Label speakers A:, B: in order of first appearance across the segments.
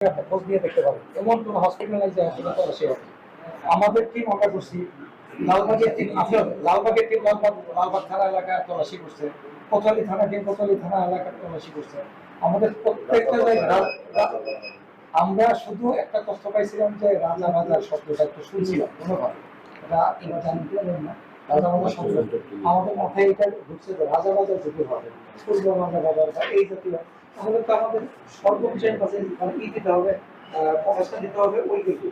A: আপনি খোঁজ নিয়ে দেখতে পাবেন এমন আসলে আমাদের টিম আমরা করছি। লালবাগের টিম আপনার লালবাগের টিম লালবাগ লালবাগ থানা তল্লাশি করছে। কোতোয়ালি থানা টিম কোতোয়ালি থানা তল্লাশি করছে। আমাদের প্রত্যেকটা আমরা শুধু একটা তথ্য পাইছিলাম যে রাজা রাজার শব্দটা একটু শুনছিলাম ধন্যবাদ এটা আপনারা জানেন কি জানেন না। রাজা আমাদের মাথায় এটা ঢুকছে যে রাজা রাজার যদি হবে পূর্ব রাজা রাজার বা এই জাতীয় তাহলে তো আমাদের কাছে মানে ই দিতে হবে প্রকাশটা দিতে হবে ওই দিকে।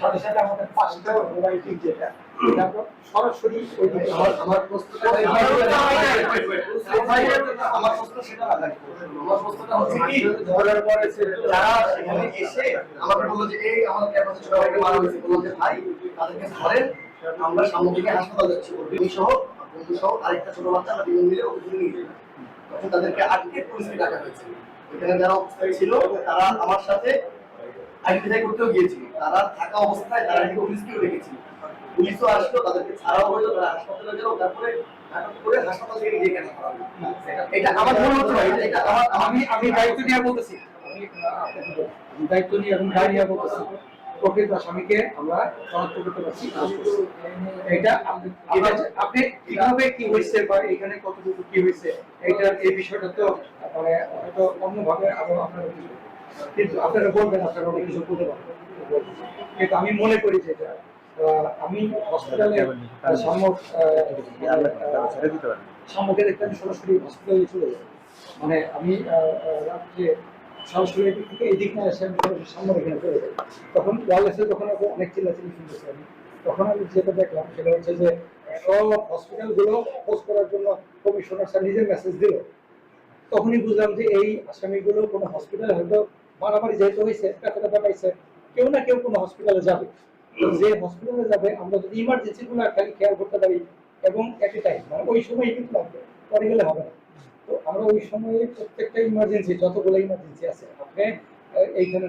A: সাথে সাথে আমাদের পাঁচটা যেটা সরাসরি ওই দিকে।
B: আমার আমার প্রশ্নটা আমার প্রশ্ন সেটা না আমার প্রশ্নটা হচ্ছে কি? ধরার পরে যারা সেখানে এসে আমাকে বলল যে এই আমাদের ক্যাম্পাসে ছোট ভাইকে মারা হয়েছে বলল যে ভাই তাদেরকে ধরেন আমরা হাসপাতাল যাচ্ছি ওর বিনি সহ বন্ধু সহ আরেকটা ছোট বাচ্চা আমরা তিনজন মিলে ওকে নিয়ে তখন তাদেরকে আটকে পুলিশকে ডাকা হয়েছে। ওইখানে যারা অবস্থায় ছিল তারা আমার সাথে আইডেন্টিফাই করতেও গিয়েছিল। তারা থাকা অবস্থায় তারা পুলিশকেও রেখেছিল। পুলিশও আসলো তাদেরকে ছাড়াও হলো তারা হাসপাতালে গেল তারপরে করে হাসপাতাল থেকে নিজে কেন করা এটা আমার ভুল হচ্ছে ভাই এটা আমার
A: আমি আমি দায়িত্ব নিয়ে বলতেছি। দায়িত্ব নিয়ে এখন নিয়ে বলতেছি। প্রকৃত আসামিকে আমরা শনাক্ত করতে পারছি। এটা আপনি কীভাবে কি হয়েছে বা এখানে কতটুকু কি হয়েছে এইটার এই বিষয়টা তো মানে হয়তো অন্যভাবে আরও আপনারা কিন্তু আপনারা বলবেন আপনারা অনেক কিছু বলতে পারবেন। কিন্তু আমি মনে করি যে এটা আমি হসপিটালে সম্মুখ সম্মুখে দেখতে আমি সরাসরি হসপিটালে চলে যাই। মানে আমি আহ, থেকে এসে আমি সামনে এখানে চলে যাই, তখন ওয়ালেসে অনেক চিল্লাচিল্লি শুনতেছি আমি, তখন আমি যেটা দেখলাম সেটা হচ্ছে যে সব করার জন্য কমিশনার স্যার নিজের মেসেজ দিল। তখনই বুঝলাম যে এই আসামিগুলো কোনো হসপিটালে হয়তো মারামারি যেহেতু হয়েছে পাঠাইছে, কেউ না কেউ কোনো হসপিটালে যাবে। যে হসপিটালে যাবে, আমরা যদি ইমার্জেন্সি গুলো খালি খেয়াল করতে পারি, এবং একই টাইম মানে ওই সময় কিন্তু লাগবে, পরে গেলে হবে না। তো আমরা ওই সময়ে প্রত্যেকটা ইমার্জেন্সি যতগুলো ইমার্জেন্সি আছে আপনি এইখানে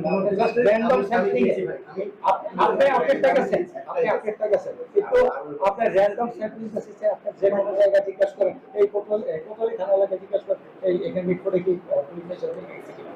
A: আপনি আপনারটা গেছেন আপনি আপনারটা গেছেন কিন্তু আপনার র্যান্ডম স্যাম্পলিং আছে আপনি যে কোনো জায়গায় জিজ্ঞাসা করেন এই কোতলি থানা এলাকায় জিজ্ঞাসা করেন এই এখানে কি পুলিশের সাথে?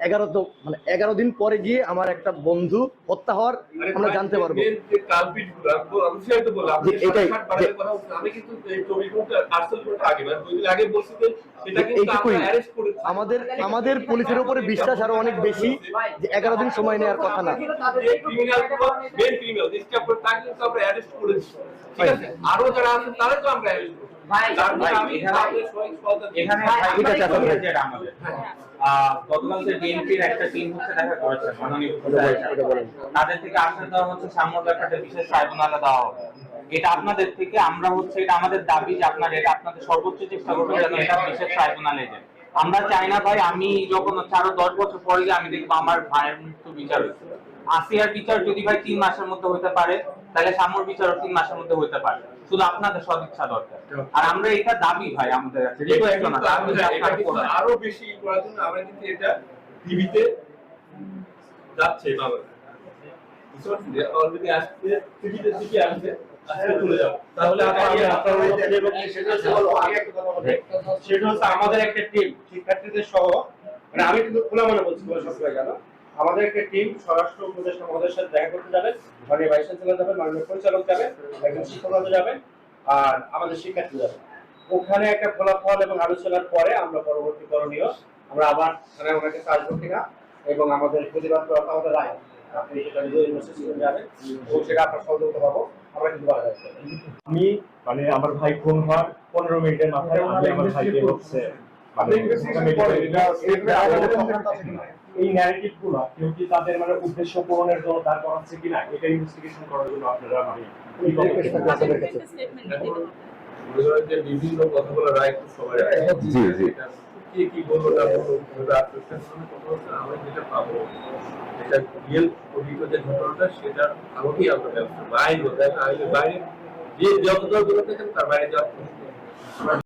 B: এগারো তো মানে এগারো দিন পরে গিয়ে আমার একটা বন্ধু হত্যা হওয়ার আমরা জানতে পারব এটাই,
C: মানে।
B: আমাদের আমাদের পুলিশের উপরে বিশ্বাস আরও অনেক বেশি যে এগারো দিন সময় নেওয়ার কথা না
C: যে criminal গুলো, main criminal, যে step করে তাকে কিন্তু আমরা arrest করেছি। ঠিক আছে? আরও যারা তারা তো আমরা
D: বিএনপির একটা টিম হচ্ছে দেখা করেছে মাননীয় তাদের থেকে আশ্বাস দেওয়া হচ্ছে সাম্য একটা বিশেষ ট্রাইব্যুনালে দেওয়া হবে। এটা আপনাদের থেকে আমরা হচ্ছে এটা আমাদের দাবি যে আপনার এটা আপনাদের সর্বোচ্চ চেষ্টা করবেন যেন এটা বিশেষ ট্রাইব্যুনালে যায়। আমরা চাই না ভাই আমি যখন হচ্ছে আরও দশ বছর পরে গিয়ে আমি দেখব আমার ভাইয়ের মৃত্যু বিচার হয়েছে। আসিয়ার বিচার যদি ভাই তিন মাসের মধ্যে হতে পারে তাহলে সাম্যর বিচারও তিন মাসের মধ্যে হতে পারে। শুধু আপনাদের সদিচ্ছা দরকার। আর আমরা এটা দাবি ভাই আমাদের কাছে।
C: আরও বেশি করার জন্য আমরা কিন্তু এটা টিভিতে যাচ্ছে বাবা অলরেডি আসছে টিভিতে দিকে আসছে। তাহলে
E: সেটা হচ্ছে আমাদের একটা টিম শিক্ষার্থীদের সহ। মানে আমি কিন্তু খোলা মনে বলছি তোমার সবসময় জানো আমাদের একটা টিম স্বরাষ্ট্র উপদেষ্টা মহোদয়ের সাথে দেখা করতে যাবে। মাননীয় ভাইস চ্যান্সেলর যাবেন মাননীয় পরিচালক যাবেন একজন শিক্ষক যাবেন আর আমাদের শিক্ষার্থী যাবে। ওখানে একটা ফলাফল এবং আলোচনার পরে আমরা পরবর্তী করণীয় আমরা আবার থানায় ওনাকে কাজ করতে না এবং আমাদের প্রতিবাদ করা আমাদের রায়। আপনি সেটা নিজে ইউনিভার্সিটি যাবেন এবং সেটা আপনার সহযোগিতা পাবো আমরা কিন্তু বাধা রাখতে
F: আমি মানে আমার ভাই খুন হওয়ার পনেরো মিনিটের মাথায় আমি আমার ভাইকে হচ্ছে মানে এই ন্যারেটিভগুলো কেউ কি তাদের মানে উদ্দেশ্য পূরণের জন্য দাঁড় করাচ্ছে কিনা এটা ইনভেস্টিগেশন করার জন্য আপনারা মানে
C: বিভিন্ন কথা বলার রাইট তো সবাই
G: জি, জি।
C: কে কি বলব না বলব কীভাবে করবে, কথা হচ্ছে আমরা যেটা পাবো এটা রিয়েল অভিজ্ঞ যে ঘটনাটা সেটা আমাকেই আমরা ব্যবস্থা বাইরে আমি বাইরে যে যতটা দূরে তার বাইরে যাওয়া